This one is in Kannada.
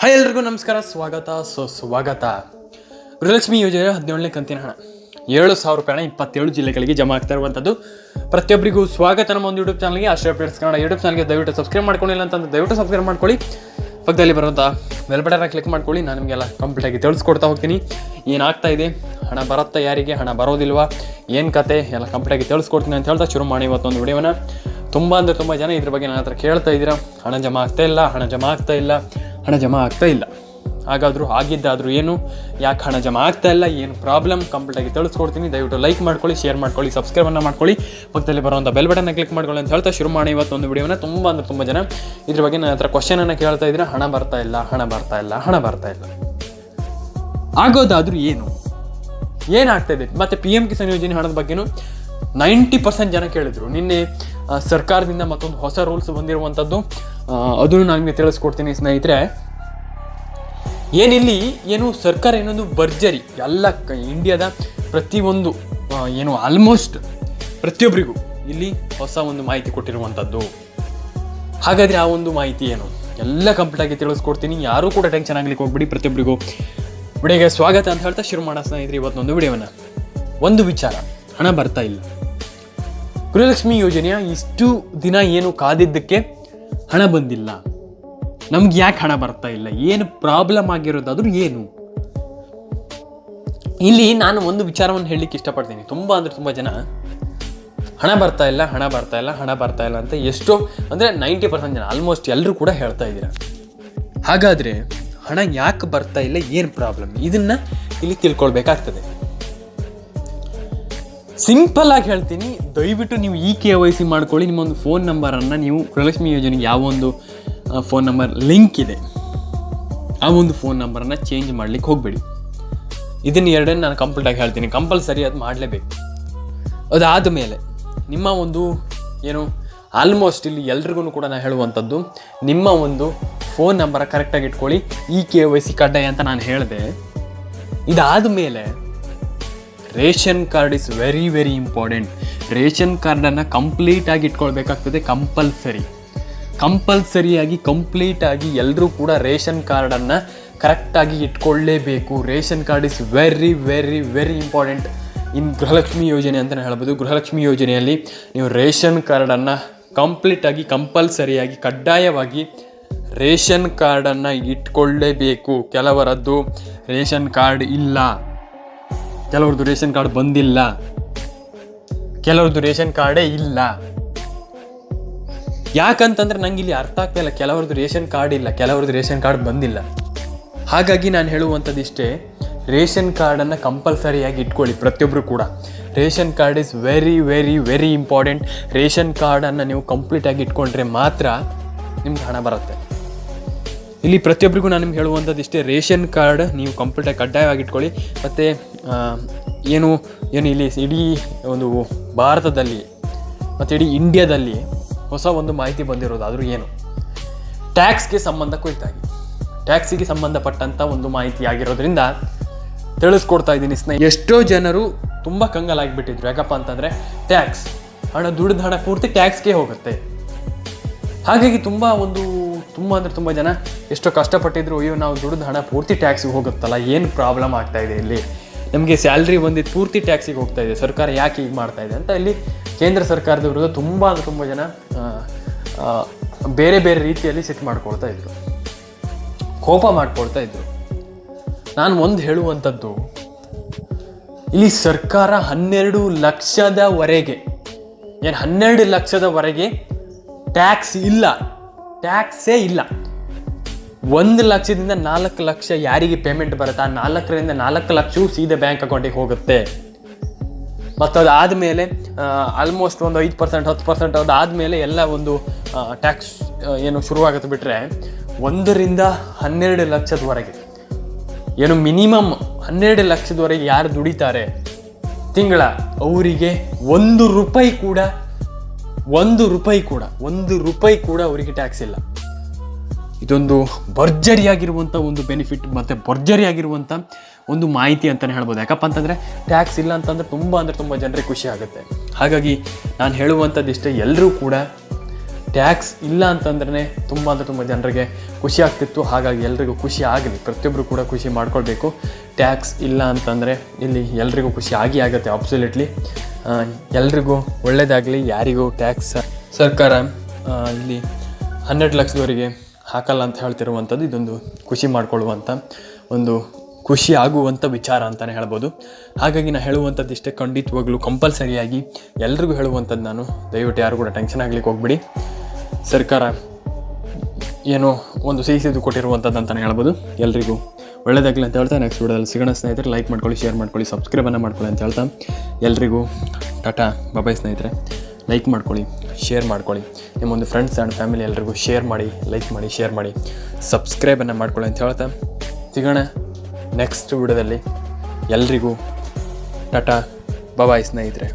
ಹಾಯ್ ಎಲ್ರಿಗೂ ನಮಸ್ಕಾರ, ಸ್ವಾಗತ, ಸೊ ಸ್ವಾಗತ. ಗೃಹಲಕ್ಷ್ಮಿ ಯೋಜನೆ ಹದಿನೇಳನೇ ಕಂತಿನ ಹಣ. ಏಳು ಸಾವಿರ ರೂಪಾಯಿ ಹಣ ಇಪ್ಪತ್ತೇಳು ಜಿಲ್ಲೆಗಳಿಗೆ ಜಮಾ ಆಗ್ತಾ ಇರುವಂಥದ್ದು. ಪ್ರತಿಯೊಬ್ಬರಿಗೂ ಸ್ವಾಗತ ನಮ್ಮ ಒಂದು ಯೂಟ್ಯೂಬ್ ಚಾನಲ್ಗೆ ಆಶ್ರಯ ಅಪ್ಡೇಟ್ಸ್ ಕನ್ನಡ ಯೂಟ್ಯೂಬ್ ಚಾನಲ್ಗೆ ದಯವಿಟ್ಟು ಸಬ್ಸ್ಕ್ರೈಬ್ ಮಾಡ್ಕೊಂಡಿಲ್ಲ ಅಂತಂದ್ರೆ ದಯವಿಟ್ಟು ಸಬ್ಸ್ಕ್ರೈಬ್ ಮಾಡ್ಕೊಳ್ಳಿ. ಪಕ್ಕದಲ್ಲಿ ಬರುವಂಥ ಬೆಲ್ ಬಟನ್ನ ಕ್ಲಿಕ್ ಮಾಡ್ಕೊಳ್ಳಿ. ನಾನು ನಿಮಗೆಲ್ಲ ಕಂಪ್ಲೀಟಾಗಿ ತಿಳಿಸ್ಕೊಡ್ತಾ ಹೋಗ್ತೀನಿ. ಏನಾಗ್ತಾ ಇದೆ? ಹಣ ಬರುತ್ತಾ ಯಾರಿಗೆ? ಹಣ ಬರೋದಿಲ್ವಾ? ಏನು ಕತೆ? ಎಲ್ಲ ಕಂಪ್ಲೀಟಾಗಿ ತಿಳಿಸ್ಕೊಡ್ತೀನಿ ಅಂತ ಹೇಳ್ತಾ ಶುರು ಮಾಡಿ ಇವತ್ತೊಂದು ವಿಡಿಯೋನ ತುಂಬ ಅಂದರೆ ತುಂಬ ಜನ ಇದ್ರ ಬಗ್ಗೆ ನನ್ನ ಹತ್ರ ಕೇಳ್ತಾ ಇದ್ದೀರಾ. ಹಣ ಜಮಾ ಆಗ್ತಾ ಇಲ್ಲ, ಹಣ ಜಮಾ ಆಗ್ತಾ ಇಲ್ಲ. ಹಣ ಜಮಾ ಆಗ್ತಾ ಇಲ್ಲ. ಹಾಗಾದರೂ ಆಗಿದ್ದಾದರೂ ಏನು? ಯಾಕೆ ಹಣ ಜಮಾ ಆಗ್ತಾ ಇಲ್ಲ? ಏನು ಪ್ರಾಬ್ಲಮ್ ಕಂಪ್ಲೀಟಾಗಿ ತಿಳಿಸ್ಕೊಡ್ತೀನಿ. ದಯವಿಟ್ಟು ಲೈಕ್ ಮಾಡ್ಕೊಳ್ಳಿ ಶೇರ್ ಮಾಡ್ಕೊಳ್ಳಿ ಸಬ್ಸ್ಕ್ರೈಬನ್ನು ಮಾಡ್ಕೊಳ್ಳಿ. ಪಕ್ಕದಲ್ಲಿ ಬರುವಂಥ ಬೆಲ್ ಬಟನ್ನ ಕ್ಲಿಕ್ ಮಾಡ್ಕೊಳ್ಳಿ ಅಂತ ಹೇಳ್ತಾ ಶುರು ಮಾಡಿ ಇವತ್ತೊಂದು ವಿಡಿಯೋನ ತುಂಬ ಅಂದರೆ ತುಂಬ ಜನ ಇದ್ರ ಬಗ್ಗೆ ನನ್ನ ಹತ್ರ ಕ್ವಶನನ್ನು ಕೇಳ್ತಾ ಇದ್ದೀರಾ. ಹಣ ಬರ್ತಾ ಇಲ್ಲ, ಹಣ ಬರ್ತಾ ಇಲ್ಲ, ಹಣ ಬರ್ತಾ ಇಲ್ಲ. ಆಗೋದಾದರೂ ಏನು? ಏನಾಗ್ತಾ ಇದೆ? ಮತ್ತು ಪಿ ಎಂ ಕಿಸಾನ್ ಯೋಜನೆ ಹಣದ ಬಗ್ಗೆನೂ ನೈಂಟಿ ಪರ್ಸೆಂಟ್ ಜನ ಕೇಳಿದರು. ನಿನ್ನೆ ಸರ್ಕಾರದಿಂದ ಮತ್ತೊಂದು ಹೊಸ ರೂಲ್ಸ್ ಬಂದಿರುವಂಥದ್ದು ಅದನ್ನು ನಾನು ನಿಮಗೆ ತಿಳಿಸ್ಕೊಡ್ತೀನಿ ಸ್ನೇಹಿತರೆ. ಏನಿಲ್ಲಿ, ಏನು ಸರ್ಕಾರ ಏನೊಂದು ಭರ್ಜರಿ, ಎಲ್ಲ ಇಂಡಿಯಾದ ಪ್ರತಿಯೊಂದು ಏನು ಆಲ್ಮೋಸ್ಟ್ ಪ್ರತಿಯೊಬ್ಬರಿಗೂ ಇಲ್ಲಿ ಹೊಸ ಒಂದು ಮಾಹಿತಿ ಕೊಟ್ಟಿರುವಂಥದ್ದು. ಹಾಗಾದರೆ ಆ ಒಂದು ಮಾಹಿತಿ ಏನು? ಎಲ್ಲ ಕಂಪ್ಲೀಟಾಗಿ ತಿಳಿಸ್ಕೊಡ್ತೀನಿ. ಯಾರೂ ಕೂಡ ಟೆನ್ಷನ್ ಆಗ್ಲಿಕ್ಕೆ ಹೋಗ್ಬಿಡಿ ಪ್ರತಿಯೊಬ್ಬರಿಗೂ ವಿಡಿಯೋಗೆ ಸ್ವಾಗತ ಅಂತ ಹೇಳ್ತಾ ಶುರು ಮಾಡೋಣ ಸ್ನೇಹಿತರೆ, ಇವತ್ತೊಂದು ವಿಡಿಯೋವನ್ನು. ಒಂದು ವಿಚಾರ, ಹಣ ಬರ್ತಾ ಇಲ್ಲ. ಗೃಹಲಕ್ಷ್ಮಿ ಯೋಜನೆಯ ಇಷ್ಟು ದಿನ ಏನು ಕಾದಿದ್ದಕ್ಕೆ ಹಣ ಬಂದಿಲ್ಲ. ನಮ್ಗೆ ಯಾಕೆ ಹಣ ಬರ್ತಾ ಇಲ್ಲ? ಏನು ಪ್ರಾಬ್ಲಮ್ ಆಗಿರೋದಾದ್ರೂ ಏನು? ಇಲ್ಲಿ ನಾನು ಒಂದು ವಿಚಾರವನ್ನು ಹೇಳಲಿಕ್ಕೆ ಇಷ್ಟಪಡ್ತೀನಿ. ತುಂಬ ಅಂದರೆ ತುಂಬ ಜನ ಹಣ ಬರ್ತಾ ಇಲ್ಲ, ಹಣ ಬರ್ತಾ ಇಲ್ಲ, ಹಣ ಬರ್ತಾ ಇಲ್ಲ ಅಂತ ಎಷ್ಟೋ, ಅಂದರೆ ನೈಂಟಿ ಪರ್ಸೆಂಟ್ ಜನ ಆಲ್ಮೋಸ್ಟ್ ಎಲ್ಲರೂ ಕೂಡ ಹೇಳ್ತಾ ಇದ್ದೀರ. ಹಾಗಾದರೆ ಹಣ ಯಾಕೆ ಬರ್ತಾ ಇಲ್ಲ? ಏನು ಪ್ರಾಬ್ಲಮ್ ಇದನ್ನು ಇಲ್ಲಿ ತಿಳ್ಕೊಳ್ಬೇಕಾಗ್ತದೆ. ಸಿಂಪಲ್ ಆಗಿ ಹೇಳ್ತೀನಿ, ದಯವಿಟ್ಟು ನೀವು ಈ ಕೆ ವೈ ಸಿ ಮಾಡ್ಕೊಳ್ಳಿ. ನಿಮ್ಮೊಂದು ಫೋನ್ ನಂಬರನ್ನು ನೀವು ಗೃಹಲಕ್ಷ್ಮಿ ಯೋಜನೆಗೆ ಯಾವ ಒಂದು ಫೋನ್ ನಂಬರ್ ಲಿಂಕ್ ಇದೆ, ಆ ಒಂದು ಫೋನ್ ನಂಬರನ್ನು ಚೇಂಜ್ ಮಾಡ್ಲಿಕ್ಕೆ ಹೋಗಬೇಡಿ. ಇದನ್ನು ಎರಡನ್ನು ನಾನು ಕಂಪ್ಲೀಟಾಗಿ ಹೇಳ್ತೀನಿ. ಕಂಪಲ್ಸರಿ ಅದು ಮಾಡಲೇಬೇಕು. ಅದಾದ ಮೇಲೆ ನಿಮ್ಮ ಒಂದು ಏನು ಆಲ್ಮೋಸ್ಟ್ ಇಲ್ಲಿ ಎಲ್ರಿಗೂ ಕೂಡ ನಾನು ಹೇಳುವಂಥದ್ದು, ನಿಮ್ಮ ಒಂದು ಫೋನ್ ನಂಬರ ಕರೆಕ್ಟಾಗಿ ಇಟ್ಕೊಳ್ಳಿ. ಈ ಕೆ ವೈ ಸಿ ಕಡ್ಡಾಯ ಅಂತ ನಾನು ಹೇಳಿದೆ. ಇದಾದ ಮೇಲೆ ration card is very very important. Ration ಕಾರ್ಡನ್ನು ಕಂಪ್ಲೀಟಾಗಿ ಇಟ್ಕೊಳ್ಬೇಕಾಗ್ತದೆ ಕಂಪಲ್ಸರಿ. ಕಂಪಲ್ಸರಿಯಾಗಿ ಕಂಪ್ಲೀಟಾಗಿ ಎಲ್ಲರೂ ಕೂಡ ರೇಷನ್ ಕಾರ್ಡನ್ನು ಕರೆಕ್ಟಾಗಿ ಇಟ್ಕೊಳ್ಳೇಬೇಕು ration card is very very very important in Gruhalakshmi ಯೋಜನೆ ಅಂತಲೇ ಹೇಳ್ಬೋದು. ಗೃಹಲಕ್ಷ್ಮಿ ಯೋಜನೆಯಲ್ಲಿ ನೀವು ರೇಷನ್ ಕಾರ್ಡನ್ನು ಕಂಪ್ಲೀಟಾಗಿ ಕಂಪಲ್ಸರಿಯಾಗಿ, ಕಡ್ಡಾಯವಾಗಿ ರೇಷನ್ ಕಾರ್ಡನ್ನು ಇಟ್ಕೊಳ್ಳೇಬೇಕು ಕೆಲವರದ್ದು ರೇಷನ್ ಕಾರ್ಡ್ ಇಲ್ಲ. ಕೆಲವ್ರದ್ದು ರೇಷನ್ ಕಾರ್ಡ್ ಬಂದಿಲ್ಲ. ಕೆಲವ್ರದ್ದು ರೇಷನ್ ಕಾರ್ಡೇ ಇಲ್ಲ. ಯಾಕಂತಂದ್ರೆ ನಂಗೆ ಇಲ್ಲಿ ಅರ್ಥ ಆಗ್ತಾ ಇಲ್ಲ, ಕೆಲವ್ರದ್ದು ರೇಷನ್ ಕಾರ್ಡ್ ಇಲ್ಲ, ಕೆಲವ್ರದ್ದು ರೇಷನ್ ಕಾರ್ಡ್ ಬಂದಿಲ್ಲ. ಹಾಗಾಗಿ ನಾನು ಹೇಳುವಂಥದ್ದು ಇಷ್ಟೇ ರೇಷನ್ ಕಾರ್ಡನ್ನು ಕಂಪಲ್ಸರಿಯಾಗಿ ಇಟ್ಕೊಳ್ಳಿ ಪ್ರತಿಯೊಬ್ಬರು ಕೂಡ. Ration card is very very very important ration ಕಾರ್ಡನ್ನು ನೀವು ಕಂಪ್ಲೀಟಾಗಿ ಇಟ್ಕೊಂಡ್ರೆ ಮಾತ್ರ ನಿಮ್ಗೆ ಹಣ ಬರುತ್ತೆ. ಇಲ್ಲಿ ಪ್ರತಿಯೊಬ್ಬರಿಗೂ ನಾನು ನಿಮ್ಗೆ ಹೇಳುವಂಥದ್ದು ಇಷ್ಟೇ, ರೇಷನ್ ಕಾರ್ಡ್ ನೀವು ಕಂಪ್ಲೀಟಾಗಿ ಕಡ್ಡಾಯವಾಗಿ ಇಟ್ಕೊಳ್ಳಿ ಮತ್ತು ಏನು ಏನು ಇಲ್ಲಿ ಇಡೀ ಒಂದು ಭಾರತದಲ್ಲಿ ಮತ್ತು ಇಡೀ ಇಂಡಿಯಾದಲ್ಲಿ ಹೊಸ ಒಂದು ಮಾಹಿತಿ ಬಂದಿರೋದು, ಆದರೂ ಏನು? ಟ್ಯಾಕ್ಸ್ಗೆ ಸಂಬಂಧ ಕುರಿತಾಗಿ. ಟ್ಯಾಕ್ಸಿಗೆ ಸಂಬಂಧಪಟ್ಟಂಥ ಒಂದು ಮಾಹಿತಿ ಆಗಿರೋದ್ರಿಂದ ತಿಳಿಸ್ಕೊಡ್ತಾ ಇದ್ದೀನಿ ಸ್ನೇಹಿತ ಎಷ್ಟೋ ಜನರು ತುಂಬ ಕಂಗಲಾಗಿಬಿಟ್ಟಿದ್ರು ಯಾಕಪ್ಪ ಅಂತಂದರೆ, ಟ್ಯಾಕ್ಸ್, ಹಣ ದುಡಿದ ಹಣ ಪೂರ್ತಿ ಟ್ಯಾಕ್ಸ್ಗೆ ಹೋಗುತ್ತೆ. ಹಾಗಾಗಿ ತುಂಬ ಒಂದು ತುಂಬ ಅಂದರೆ ತುಂಬ ಜನ ಎಷ್ಟೋ ಕಷ್ಟಪಟ್ಟಿದ್ರು, ಅಯ್ಯೋ, ನಾವು ದುಡಿದ ಹಣ ಪೂರ್ತಿ ಟ್ಯಾಕ್ಸಿಗೆ ಹೋಗುತ್ತಲ್ಲ, ಏನು ಪ್ರಾಬ್ಲಮ್ ಆಗ್ತಾ ಇದೆ ಇಲ್ಲಿ? ನಮಗೆ ಸ್ಯಾಲ್ರಿ ಬಂದಿದ್ದು ಪೂರ್ತಿ ಟ್ಯಾಕ್ಸಿಗೆ ಹೋಗ್ತಾ ಇದೆ, ಸರ್ಕಾರ ಯಾಕೆ ಹೀಗೆ ಮಾಡ್ತಾ ಇದೆ ಅಂತ ಇಲ್ಲಿ ಕೇಂದ್ರ ಸರ್ಕಾರದ ವಿರುದ್ಧ ತುಂಬ ಅಂದರೆ ತುಂಬ ಜನ ಬೇರೆ ಬೇರೆ ರೀತಿಯಲ್ಲಿ ಸಿಟ್ಟು ಮಾಡ್ಕೊಳ್ತಾ ಇದ್ರು. ಕೋಪ ಮಾಡ್ಕೊಳ್ತಾ ಇದ್ರು. ನಾನು ಒಂದು ಹೇಳುವಂಥದ್ದು ಇಲ್ಲಿ ಸರ್ಕಾರ ಹನ್ನೆರಡು ಲಕ್ಷದವರೆಗೆ, ಏನು ಹನ್ನೆರಡು ಲಕ್ಷದವರೆಗೆ ಟ್ಯಾಕ್ಸ್ ಇಲ್ಲ. ಟ್ಯಾಕ್ಸೇ ಇಲ್ಲ. ಒಂದು ಲಕ್ಷದಿಂದ ನಾಲ್ಕು ಲಕ್ಷ ಯಾರಿಗೆ ಪೇಮೆಂಟ್ ಬರುತ್ತೆ? ಆ ನಾಲ್ಕರಿಂದ ನಾಲ್ಕು ಲಕ್ಷವು ಸೀದಾ ಬ್ಯಾಂಕ್ ಅಕೌಂಟಿಗೆ ಹೋಗುತ್ತೆ. ಮತ್ತು ಅದಾದಮೇಲೆ ಆಲ್ಮೋಸ್ಟ್ ಒಂದು ಐದು ಪರ್ಸೆಂಟ್ ಹತ್ತು ಪರ್ಸೆಂಟ್ ಅದಾದಮೇಲೆ ಎಲ್ಲ ಒಂದು ಟ್ಯಾಕ್ಸ್ ಏನು ಶುರುವಾಗುತ್ತೆ ಬಿಟ್ಟರೆ ಒಂದರಿಂದ ಹನ್ನೆರಡು ಲಕ್ಷದವರೆಗೆ. ಏನು ಮಿನಿಮಮ್ ಹನ್ನೆರಡು ಲಕ್ಷದವರೆಗೆ ಯಾರು ದುಡಿತಾರೆ? ತಿಂಗಳ ಅವರಿಗೆ ಒಂದು ರೂಪಾಯಿ ಕೂಡ ಒಂದು ರೂಪಾಯಿ ಕೂಡ, ಒಂದು ರೂಪಾಯಿ ಕೂಡ ಅವರಿಗೆ ಟ್ಯಾಕ್ಸ್ ಇಲ್ಲ. ಇದೊಂದು ಭರ್ಜರಿಯಾಗಿರುವಂಥ ಒಂದು ಬೆನಿಫಿಟ್ ಮತ್ತು ಭರ್ಜರಿಯಾಗಿರುವಂಥ ಒಂದು ಮಾಹಿತಿ ಅಂತಲೇ ಹೇಳ್ಬೋದು. ಯಾಕಪ್ಪ ಅಂತಂದರೆ ಟ್ಯಾಕ್ಸ್ ಇಲ್ಲ ಅಂತಂದರೆ ತುಂಬ ಅಂದರೆ ತುಂಬ ಜನರಿಗೆ ಖುಷಿ ಆಗುತ್ತೆ. ಹಾಗಾಗಿ ನಾನು ಹೇಳುವಂಥದ್ದು ಇಷ್ಟೇ ಎಲ್ಲರೂ ಕೂಡ ಟ್ಯಾಕ್ಸ್ ಇಲ್ಲ ಅಂತಂದ್ರೆ ತುಂಬ ಅಂದರೆ ತುಂಬ ಜನರಿಗೆ ಖುಷಿ ಆಗ್ತಿತ್ತು. ಹಾಗಾಗಿ ಎಲ್ರಿಗೂ ಖುಷಿ ಆಗಲಿ ಪ್ರತಿಯೊಬ್ಬರು ಕೂಡ ಖುಷಿ ಮಾಡ್ಕೊಳ್ಬೇಕು. ಟ್ಯಾಕ್ಸ್ ಇಲ್ಲ ಅಂತಂದರೆ ಇಲ್ಲಿ ಎಲ್ರಿಗೂ ಖುಷಿ ಆಗಿ ಆಗುತ್ತೆ ಅಬ್ಸಲ್ಯೂಟ್ಲಿ ಎಲ್ರಿಗೂ ಒಳ್ಳೆಯದಾಗಲಿ ಯಾರಿಗೂ ಟ್ಯಾಕ್ಸ್ ಸರ್ಕಾರ ಇಲ್ಲಿ ಹನ್ನೆರಡು ಲಕ್ಷದವರೆಗೆ ಹಾಕಲ್ಲ ಅಂತ ಹೇಳ್ತಿರುವಂಥದ್ದು ಇದೊಂದು ಖುಷಿ ಮಾಡಿಕೊಳ್ಳುವಂಥ ಒಂದು ಖುಷಿ ಆಗುವಂಥ ವಿಚಾರ ಅಂತಲೇ ಹೇಳ್ಬೋದು. ಹಾಗಾಗಿ ನಾನು ಹೇಳುವಂಥದ್ದು ಇಷ್ಟೇ, ಖಂಡಿತವಾಗ್ಲೂ ಕಂಪಲ್ಸರಿಯಾಗಿ ಎಲ್ರಿಗೂ ಹೇಳುವಂಥದ್ದು ನಾನು. ದಯವಿಟ್ಟು ಯಾರು ಕೂಡ ಟೆನ್ಷನ್ ಆಗ್ಲಿಕ್ಕೆ ಹೋಗ್ಬಿಡಿ. ಸರ್ಕಾರ ಏನೋ ಒಂದು ಸಿಹಿ ಸಿದು ಕೊಟ್ಟಿರುವಂಥದ್ದು ಅಂತಲೇ ಹೇಳ್ಬೋದು. ಎಲ್ರಿಗೂ ಒಳ್ಳೆಯದಾಗಲಿ ಅಂತ ಹೇಳ್ತಾ ನೆಕ್ಸ್ಟ್ ವಿಡಿಯೋದಲ್ಲಿ ಸಿಗೋಣ ಸ್ನೇಹಿತರೆ. ಲೈಕ್ ಮಾಡ್ಕೊಳ್ಳಿ ಶೇರ್ ಮಾಡ್ಕೊಳ್ಳಿ ಸಬ್ಸ್ಕ್ರೈಬನ್ನು ಮಾಡ್ಕೊಳ್ಳಿ ಅಂತ ಹೇಳ್ತಾ ಎಲ್ರಿಗೂ ಟಾಟಾ ಬಾಬಾಯ್ ಸ್ನೇಹಿತರೆ. ಲೈಕ್ ಮಾಡ್ಕೊಳ್ಳಿ ಶೇರ್ ಮಾಡ್ಕೊಳ್ಳಿ. ನಿಮ್ಮೊಂದು ಫ್ರೆಂಡ್ಸ್ ಆ್ಯಂಡ್ ಫ್ಯಾಮಿಲಿ ಎಲ್ರಿಗೂ ಶೇರ್ ಮಾಡಿ ಲೈಕ್ ಮಾಡಿ ಶೇರ್ ಮಾಡಿ ಸಬ್ಸ್ಕ್ರೈಬನ್ನು ಮಾಡ್ಕೊಳ್ಳಿ ಅಂತ ಹೇಳ್ತಾ ಸಿಗೋಣ ನೆಕ್ಸ್ಟ್ ವಿಡಿಯೋದಲ್ಲಿ ಎಲ್ರಿಗೂ ಟಾಟಾ ಬಾಬಾಯ್ ಸ್ನೇಹಿತರೆ.